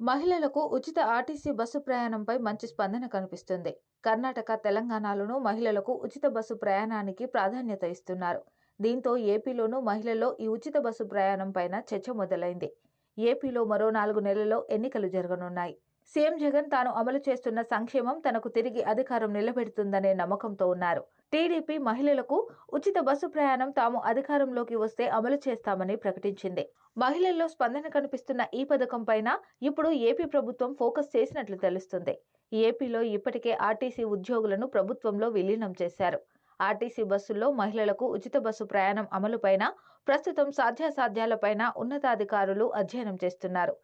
మహిళలకు ఉచిత RTC bus ప్రయాణంపై మంచి స్పందన కనిపిస్తుంది. కర్ణాటక తెలంగాణలోనూ మహిళలకు ఉచిత బస్సు ప్రయాణానికి ప్రాధాన్యత ఇస్తున్నారు. దీంతో ఏపీలోనూ మహిళల్లో ఈ ఉచిత బస్సు ప్రయాణం పైన చర్చ మొదలైంది. ఏపీలో మరో నాలుగు నెలల్లో ఎన్నికలు జరగనున్నాయి. సీఎం జగన్ తాను అమలు చేస్తున్న సంక్షేమం తనకు తిరిగి అధికారం నిలబెడుతుందనే నమ్మకంతో ఉన్నారు. టీడీపీ మహిళలకు ఉచిత బస్సు ప్రయాణం తాము అధికారంలోకి వస్తే అమలు చేస్తామని ప్రకటించింది. మహిళల్లో స్పందన కనిపిస్తున్న ఈ పథకం పైన ఇప్పుడు ఏపీ ప్రభుత్వం ఫోకస్ చేసినట్లు తెలుస్తుంది. ఏపీలో ఇప్పటికే ఆర్టీసీ ఉద్యోగులను ప్రభుత్వంలో విలీనం చేశారు. ఆర్టీసీ బస్సుల్లో మహిళలకు ఉచిత బస్సు ప్రయాణం అమలుపైన ప్రస్తుతం సాధ్యాసాధ్యాలపైన ఉన్నతాధికారులు అధ్యయనం చేస్తున్నారు.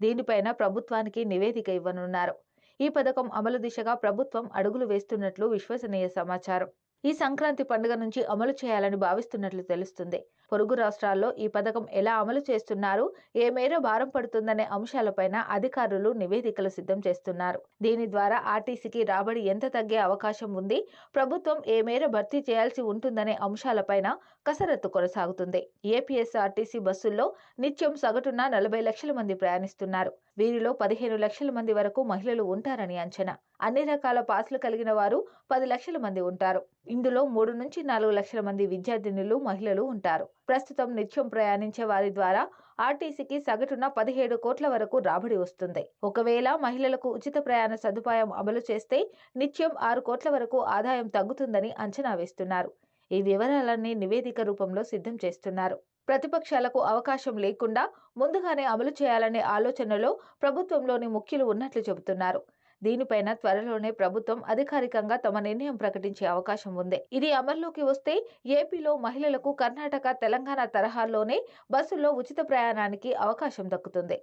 దీనిపైన ప్రభుత్వానికి నివేదిక ఇవ్వనున్నారు. ఈ పథకం అమలు దిశగా ప్రభుత్వం అడుగులు వేస్తున్నట్లు విశ్వసనీయ సమాచారం. ఈ సంక్రాంతి పండుగ నుంచి అమలు చేయాలని భావిస్తున్నట్లు తెలుస్తుంది. పొరుగు రాష్ట్రాల్లో ఈ పథకం ఎలా అమలు చేస్తున్నారు? ఏ మేర భారం పడుతుందనే అంశాలపైన అధికారులు నివేదికలు సిద్ధం చేస్తున్నారు. దీని ద్వారా ఆర్టీసీకి రాబడి ఎంత తగ్గే అవకాశం ఉంది? ప్రభుత్వం ఏ మేర భర్తీ చేయాల్సి ఉంటుందనే అంశాలపైన కసరత్తు కొనసాగుతుంది. ఏపీఎస్ఆర్టీసీ బస్సుల్లో నిత్యం సగటున నలభై లక్షల మంది ప్రయాణిస్తున్నారు. వీరిలో పదిహేను లక్షల మంది వరకు మహిళలు ఉంటారని అంచనా. అన్ని రకాల పాసులు కలిగిన వారు పది లక్షల మంది ఉంటారు. ఇందులో మూడు నుంచి నాలుగు లక్షల మంది విద్యార్థినులు మహిళలు ఉంటారు. ప్రస్తుతం నిత్యం ప్రయాణించే వారి ద్వారా ఆర్టీసీకి సగటున పదిహేడు కోట్ల వరకు రాబడి వస్తుంది. ఒకవేళ మహిళలకు ఉచిత ప్రయాణ సదుపాయం అమలు చేస్తే నిత్యం ఆరు కోట్ల వరకు ఆదాయం తగ్గుతుందని అంచనా వేస్తున్నారు. ఈ వివరాలన్నీ నివేదిక రూపంలో సిద్ధం చేస్తున్నారు. ప్రతిపక్షాలకు అవకాశం లేకుండా ముందుగానే అమలు చేయాలనే ఆలోచనలో ప్రభుత్వంలోని ముఖ్యులు ఉన్నట్లు చెబుతున్నారు. దీనిపైన త్వరలోనే ప్రభుత్వం అధికారికంగా తమ నిర్ణయం ప్రకటించే అవకాశం ఉంది. ఇది అమల్లోకి వస్తే ఏపీలో మహిళలకు కర్ణాటక తెలంగాణ తరహాలోనే బస్సుల్లో ఉచిత ప్రయాణానికి అవకాశం దక్కుతుంది.